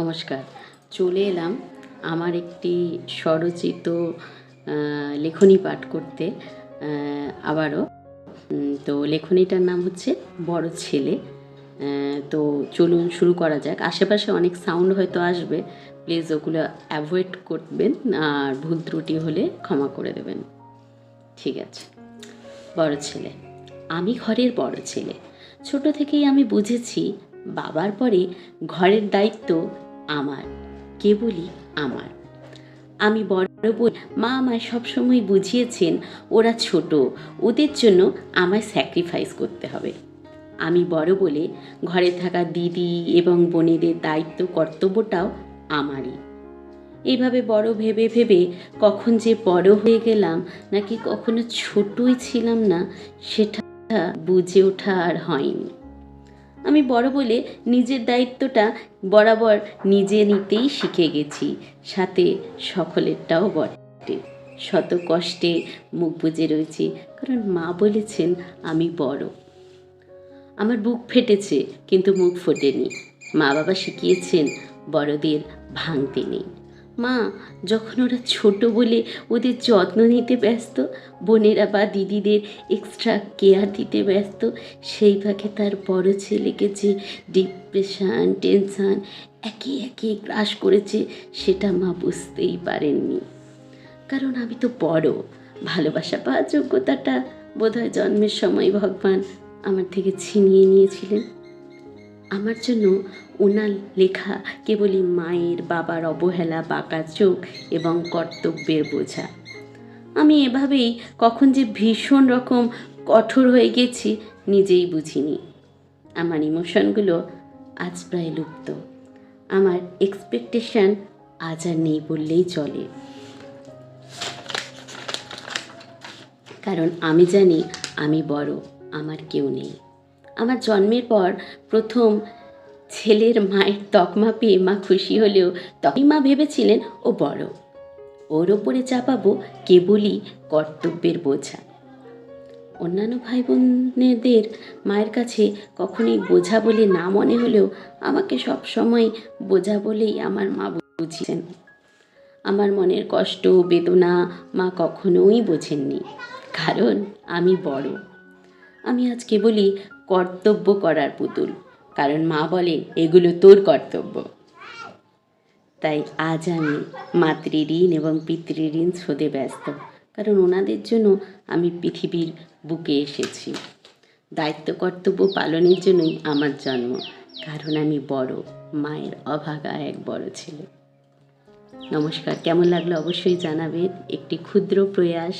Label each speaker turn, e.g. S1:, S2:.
S1: নমস্কার। চলে এলাম আমার একটি স্বরচিত লেখনী পাঠ করতে আবারও। তো লেখনীটার নাম হচ্ছে বড় ছেলে। তো চলুন শুরু করা যাক। আশেপাশে অনেক সাউন্ড হয়তো আসবে। প্লিজ ওগুলো অ্যাভয়েড করবেন আর ভুল ত্রুটি হলে ক্ষমা করে দেবেন। ঠিক আছে। বড় ছেলে। আমি ঘরের বড় ছেলে। ছোট থেকেই আমি বুঝেছি বাবার পরে ঘরের দায়িত্ব আমার, কেবলই আমার। আমি বড় বই মা আমায় সবসময় বুঝিয়েছেন, ওরা ছোট, ওদের জন্য আমায় স্যাক্রিফাইস করতে হবে। আমি বড় বলে ঘরে থাকা দিদি এবং বোনেদের দায়িত্ব, কর্তব্যটাও আমারই। এইভাবে বড় ভেবে ভেবে কখন যে বড় হয়ে গেলাম, নাকি কখনো ছোটই ছিলাম না, সেটা বুঝে ওঠা আর হয়নি। আমি বড় বলে নিজের দায়িত্বটা বরাবর নিজে নিতেই শিখে গেছি। সাথে সকলেরটাও বটে। শত কষ্টে মুখ বুজে রয়েছি, কারণ মা বলেছেন আমি বড়। আমার বুক ফেটেছে, কিন্তু মুখ ফোটেনি। মা বাবা শিখিয়েছেন, বড়দের ভাঙতে নেই। মা, যখন ওরা ছোট বলে ওদের যত্ন নিতে ব্যস্ত, বোনেরা বা দিদিদের এক্সট্রা কেয়ার দিতে ব্যস্ত, সেই ফাঁকে তার বড় ছেলেকে যে ডিপ্রেশন টেনশান একে একে গ্রাস করেছে, সেটা মা বুঝতেই পারেননি। কারণ আমি তো বড়, ভালোবাসা পাওয়ার যোগ্যতাটা বোধহয় জন্মের সময় ভগবান আমার থেকে ছিনিয়ে নিয়েছিলেন। আমার জন্য ওনার লেখা কেবলই মায়ের বাবার অবহেলা, বাঁকা চোখ এবং কর্তব্যের বোঝা। আমি এভাবেই কখন যে ভীষণ রকম কঠোর হয়ে গেছি নিজেই বুঝিনি। আমার ইমোশনগুলো আজ প্রায় লুপ্ত। আমার এক্সপেকটেশন আজ আর নেই বললেই চলে। কারণ আমি জানি আমি বড়, আমার কেউ নেই। আমার জন্মের পর প্রথম ছেলের মায়ের তকমা পেয়ে মা খুশি হলেও তখনই মা ভেবেছিলেন, ও বড়। ওর ওপরে চাপাবো কেবলই কর্তব্যের বোঝা। অন্যান্য ভাই বোনেদের মায়ের কাছে কখনোই বোঝা বলে না মনে হলেও আমাকে সবসময় বোঝা বলেই আমার মা বুঝিয়েছেন। আমার মনের কষ্ট বেদনা মা কখনোই বোঝেননি। কারণ আমি বড়। আমি আজ কেবলই কর্তব্য করার পুতুল। কারণ মা বলেন এগুলো তোর কর্তব্য। তাই আজ আমি মাতৃঋণ এবং পিতৃঋণ শোধে ব্যস্ত। কারণ ওনাদের জন্য আমি পৃথিবীর বুকে এসেছি। দায়িত্ব কর্তব্য পালনের জন্যই আমার জন্ম। কারণ আমি বড়, মায়ের অভাগা এক বড় ছেলে। নমস্কার, কেমন লাগল অবশ্যই জানাবেন। একটি ক্ষুদ্র প্রয়াস।